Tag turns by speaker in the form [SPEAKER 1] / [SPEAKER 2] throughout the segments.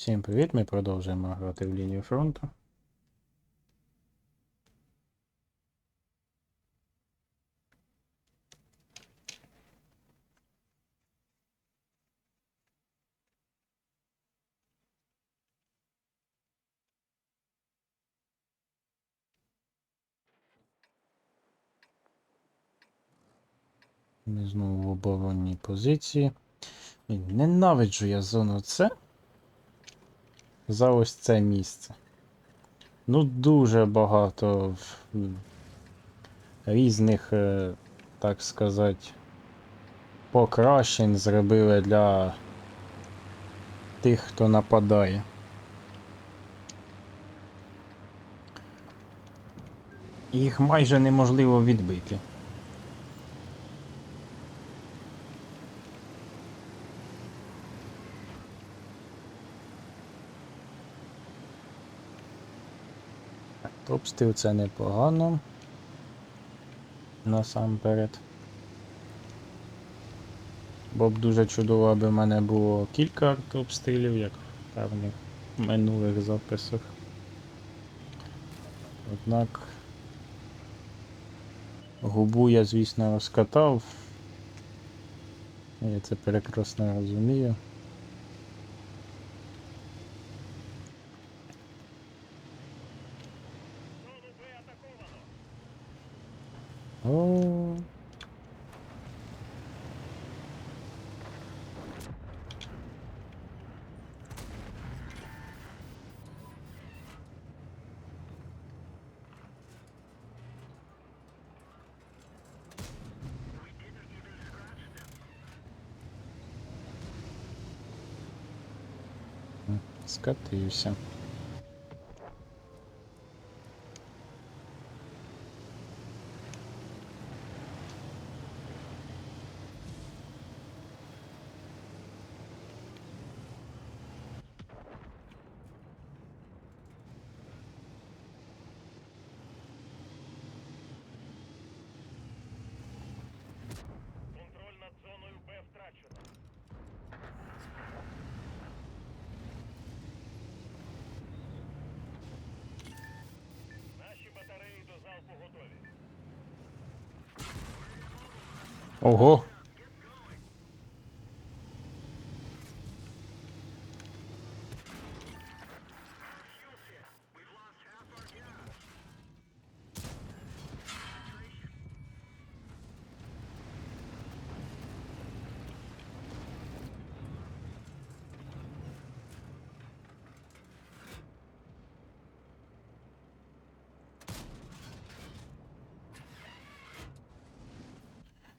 [SPEAKER 1] Всім привіт! Ми продовжуємо грати в лінію фронту. Ми знову в оборонній позиції. Ненавиджу я зону С за ось це місце. Ну, дуже багато в- різних, е, так сказати, покращень зробили для тих, хто нападає. Їх майже неможливо відбити. Обстріл це непогано. Насамперед. Бо б дуже чудово, аби в мене було кілька артобстрілів, як в певних минулих записах. Однак губу я, звісно, розкатав. Я це прекрасно розумію. Ого. Скатився. Ого!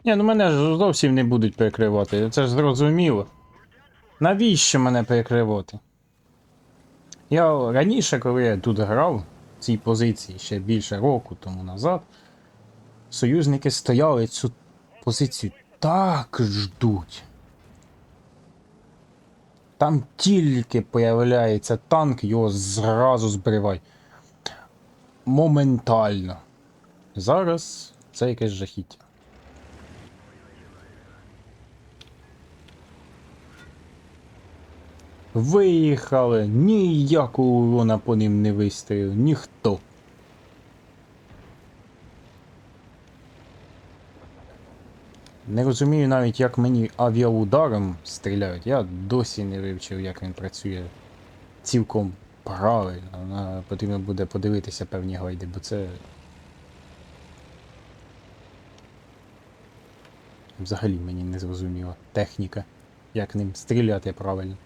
[SPEAKER 1] Ні, ну мене ж зовсім не будуть перекривати, це ж зрозуміло. Навіщо мене перекривати? Я раніше, коли я тут грав, в цій позиції ще більше року тому назад, союзники стояли цю позицію так ждуть. Там тільки появляється танк, його зразу збривай. Моментально. Зараз це якесь жахіття. Виїхали, ніякого урона по ним не вистрілив, ніхто. Не розумію навіть, як мені авіаударом стріляють. Я досі не вивчив, як він працює цілком правильно. Потрібно буде подивитися певні гайди, бо це. Взагалі мені не зрозуміла техніка, як ним стріляти правильно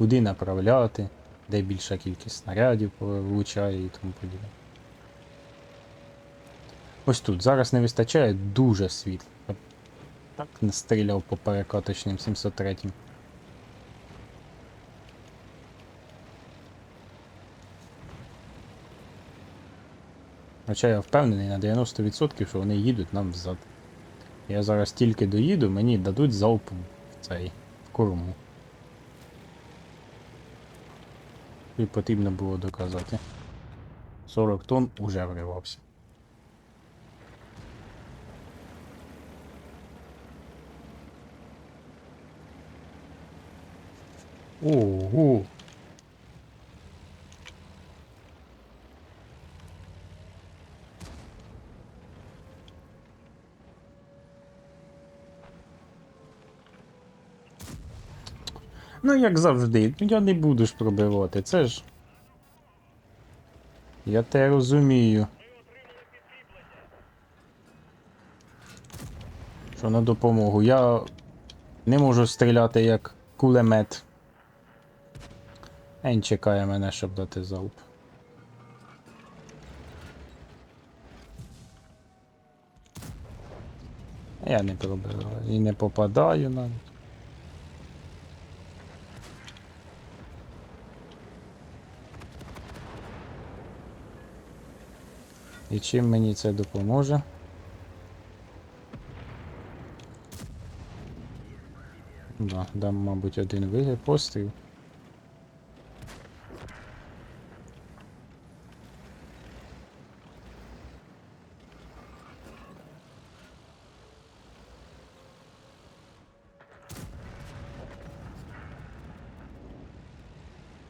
[SPEAKER 1] куди направляти, де більша кількість снарядів влучає і тому подібне. Ось тут зараз не вистачає дуже світла. Так не стріляв по перекаточним 703. Хоча я впевнений на 90%, що вони їдуть нам взад. Я зараз тільки доїду, мені дадуть залп в цей в корму. І потрібно було доказати. 40 тонн уже вривався. Ого. Ну, як завжди, я не буду ж пробивати, це ж. Я те розумію. Що на допомогу. Я не можу стріляти як кулемет. Ен чекає мене, щоб дати залп. Я не пробиваю і не попадаю навіть. І чим мені це допоможе? Да, дам, мабуть, один вигиб постріл.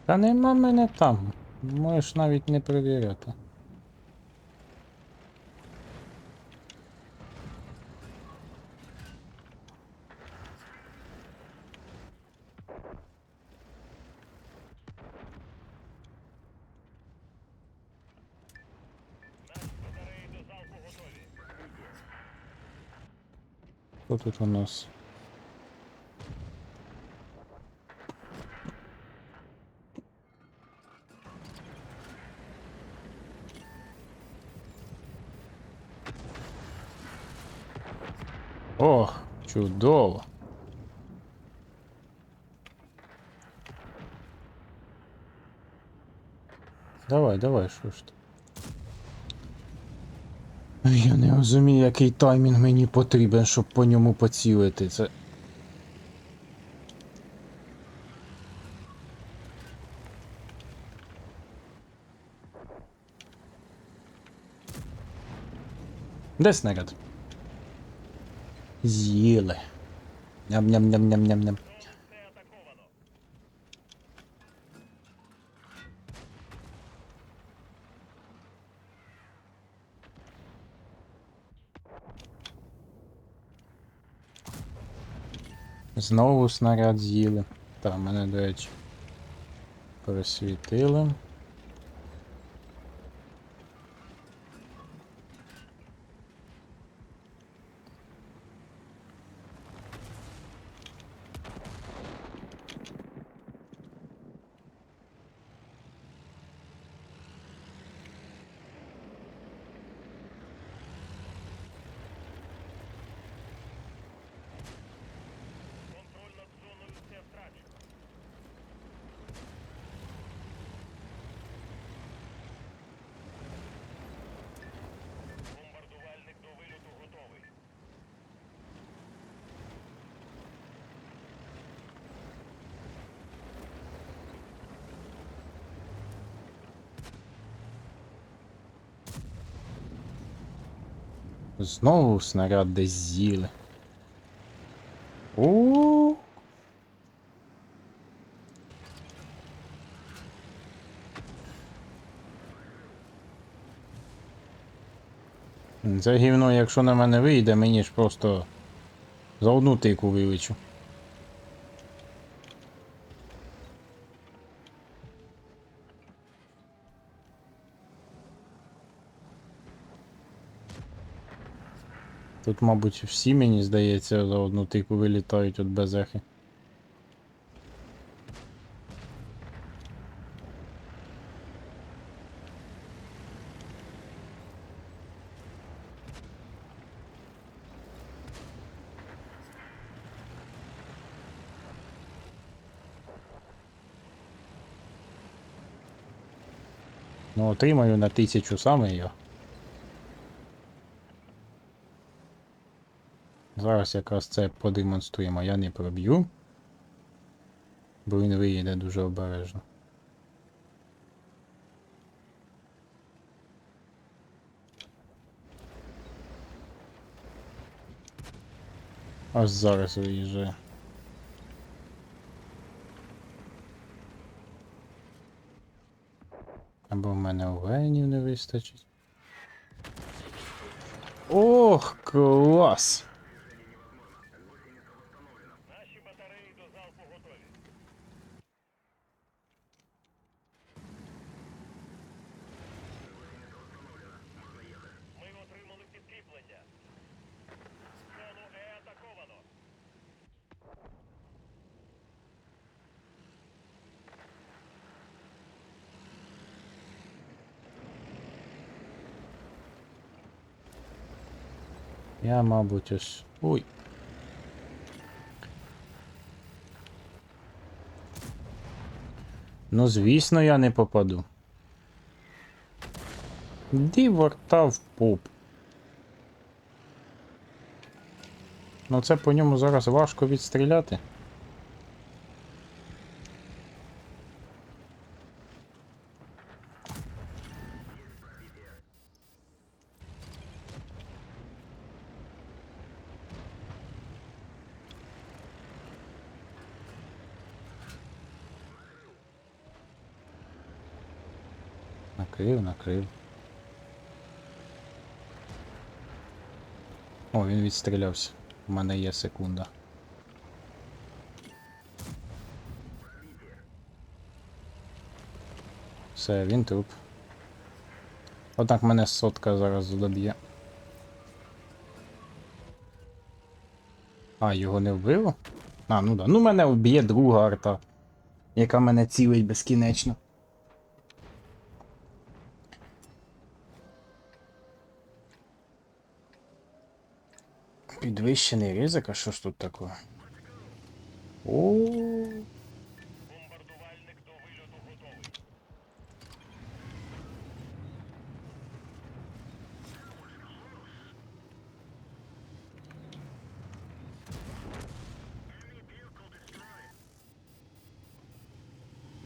[SPEAKER 1] Та нема мене там. Можеш навіть не перевіряти. Тут у нас? Ох, чудово. Давай, давай, що ж ти? Я не розумію, який таймінг мені потрібен, щоб по ньому поцілити. Це. Де снаряд? З'їли. Ням-ням-ням-ням-ням-ням. Знову снаряд з'їли. Та мене, до речі, пересвітили. Знову снаряд десь з'їли. О. Це гівно, якщо на мене вийде, мені ж просто за одну тику вилечу. Тут, мабуть, всі, мені здається, за одну тику вилітають от без ехи. Ну, отримаю на тисячу саме я. Зараз якраз це подемонструємо, я не проб'ю, бо він виїде дуже обережно. Аж зараз виїжджає. Або в мене овенів не вистачить. Ох, клас! Мабуть, ось. Ой. Ну, звісно, я не попаду. Ді ворта в поп. Ну це по ньому зараз важко відстріляти. Накрив. О, він відстрілявся. У мене є секунда. Все, він труп. Однак мене сотка зараз доб'є. А, його не вбило? А, ну да. Ну мене вб'є друга арта, яка мене цілить безкінечно. Підвищений ризик, а що ж тут таке? О,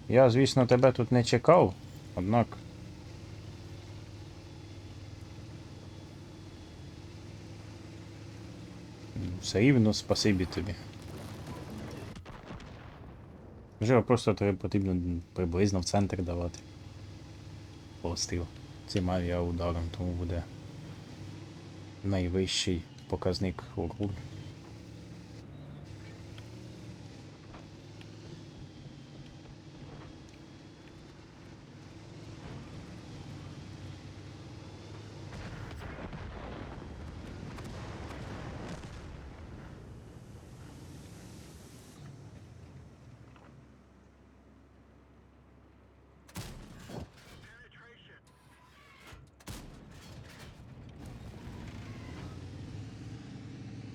[SPEAKER 1] я, звісно, тебе тут не чекав, однак. Все рівно спасибі тобі. Вже просто тобі потрібно приблизно в центр давати. Постріл. Цим авіаударом, тому буде найвищий показник урон.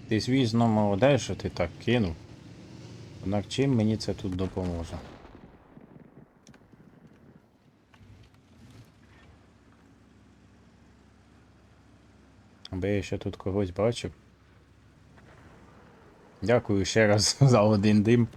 [SPEAKER 1] Ти, звісно, молодець, що ти так кинув. Однак чим мені це тут допоможе? Аби я ще тут когось бачив. Дякую ще раз за один дим.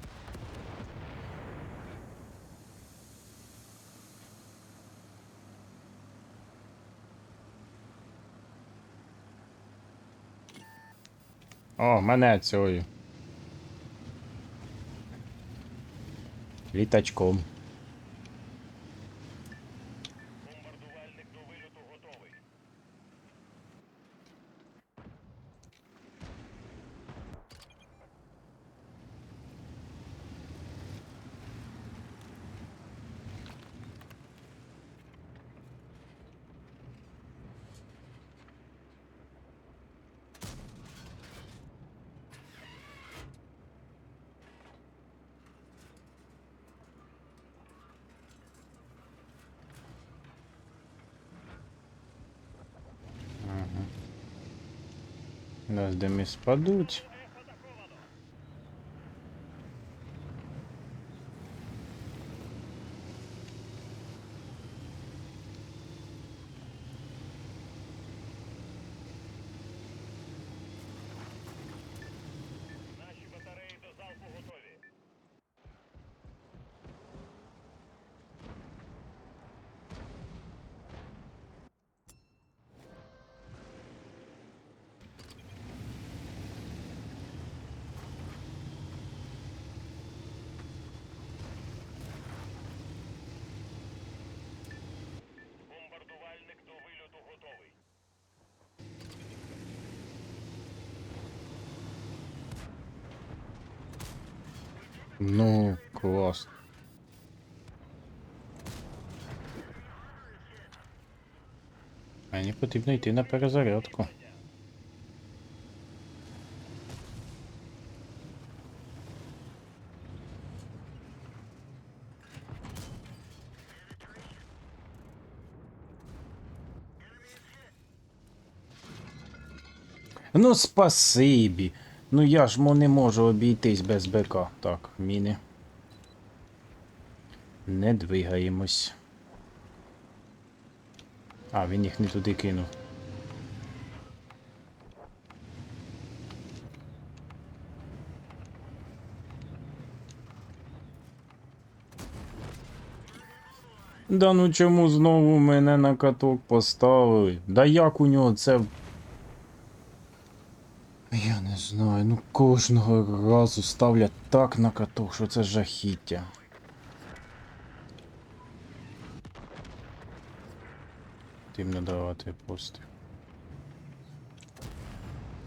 [SPEAKER 1] О, мене цією. Літачком. Нас де ми спадуть. Ну, клас. Мені потрібно йти на перезарядку. Ну, спасибі. Ну я ж не можу обійтись без БК. Так, міни. Не двигаємось. А, він їх не туди кинув. Да ну чому знову мене на каток поставили? Да як у нього це. Я не знаю, ну кожного разу ставлять так на каток, що це жахіття. Потрібно давати постріл.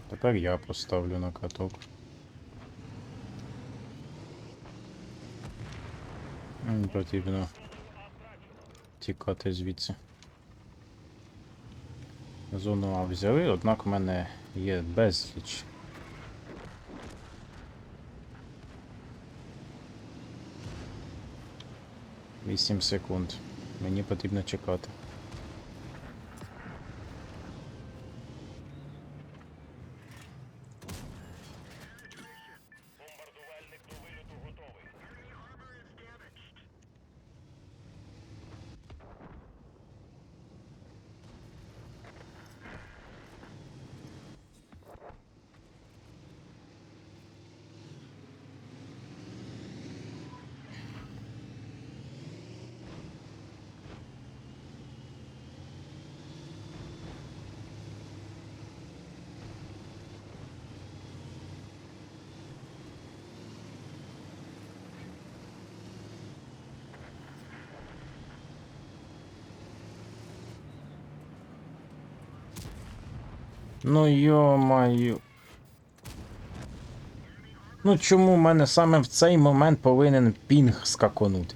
[SPEAKER 1] Тепер я поставлю на каток. Мені потрібно тікати звідси. Зону А взяли, однак мене є безліч. Вісім секунд. Мені потрібно чекати. Ну йо-маю. Ну чому в мене саме в цей момент повинен пінг скаконути?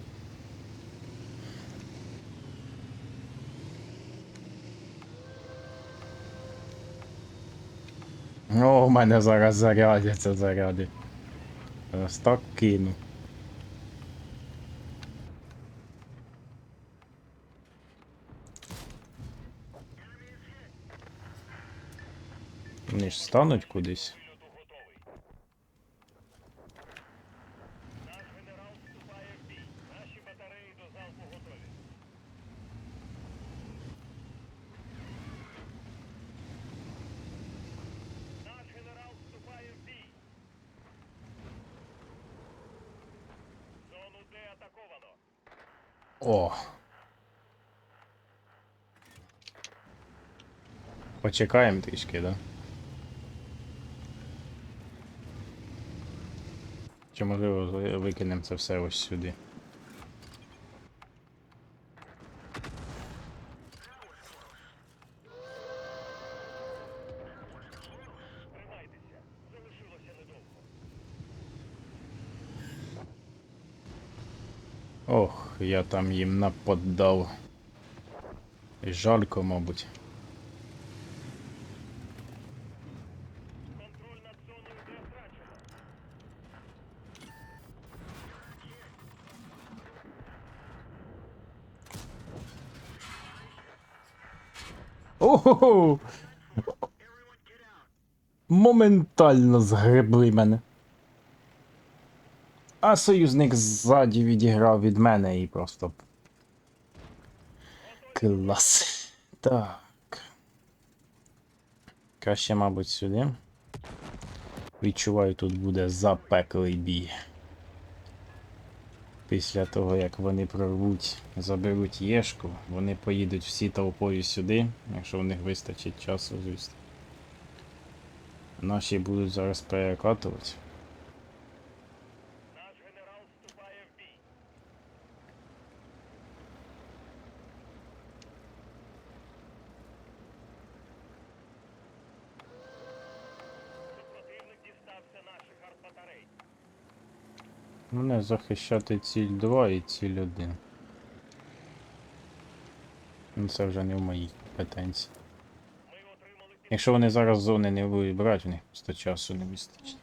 [SPEAKER 1] О, у мене зараз зарядяться заряди. Ось так кину. Вони ж стануть кудись.
[SPEAKER 2] Виліту готовий. Наш генерал вступає в бій. Наші батареї до залпу готові. Наш генерал вступає в бій. Зону Д атаковано.
[SPEAKER 1] О. Почекаємо трішки, да? Чи можливо викинемо це все ось сюди? Ох, я там їм наподдав. І Жарко, мабуть. Моментально згребли мене. А союзник ззаді відіграв від мене і просто. Клас. Так. Краще, мабуть, сюди. Відчуваю, тут буде запеклий бій. Після того, як вони прорвуть, заберуть Єшку, вони поїдуть всі толпою сюди, якщо в них вистачить часу, звісно. Наші будуть зараз перекатувати. Мене захищати ціль 2 і ціль 1. Ну, Це вже не в моїй компетенції. Якщо вони зараз зони не будуть брати, в них просто часу не вистачить.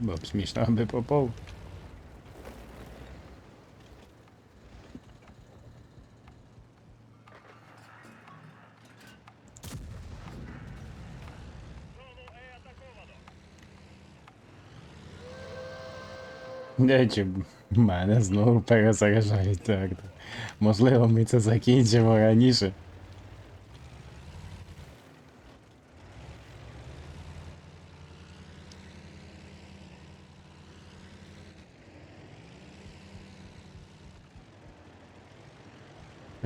[SPEAKER 1] Бо б смішно, аби попав. Чи мене знову перезаряджають так. Можливо, ми це закінчимо раніше.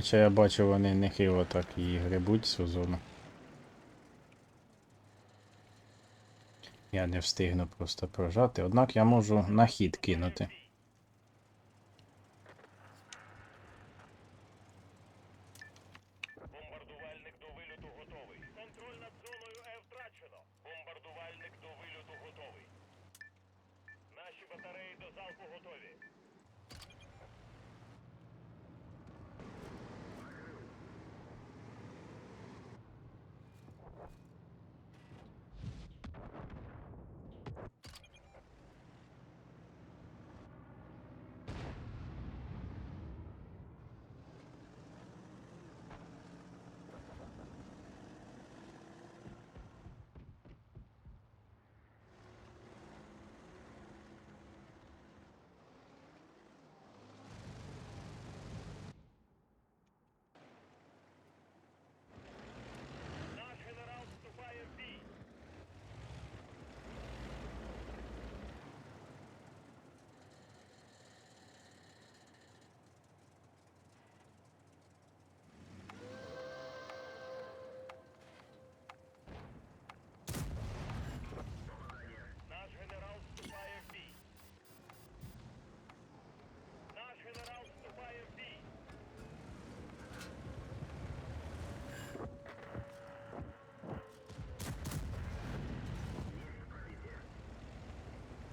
[SPEAKER 1] Хоча я бачу, вони нехило так і грибуть цю зону. Я не встигну просто прожати, однак я можу на хід кинути.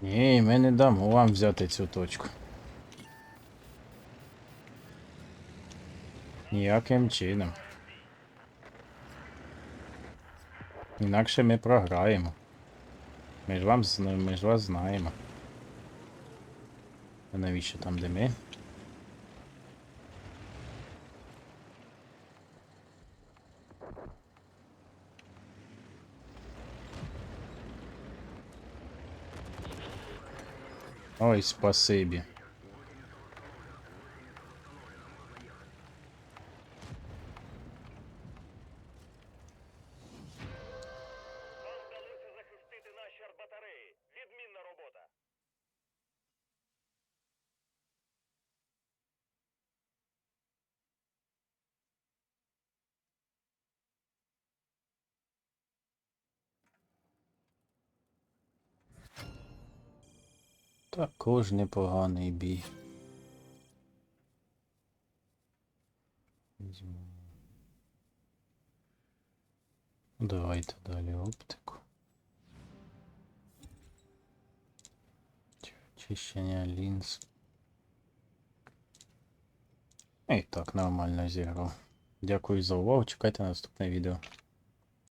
[SPEAKER 1] Ні, ми не дамо вам взяти цю точку. Ніяким чином. Інакше ми програємо. Ми ж вам ми ж вас знаємо. А навіщо там де ми? Ой, спасибі. Також непоганий бій. Давайте далі оптику. Чищення лінз. І так, нормально зіграв. Дякую за увагу. Чекайте наступне відео.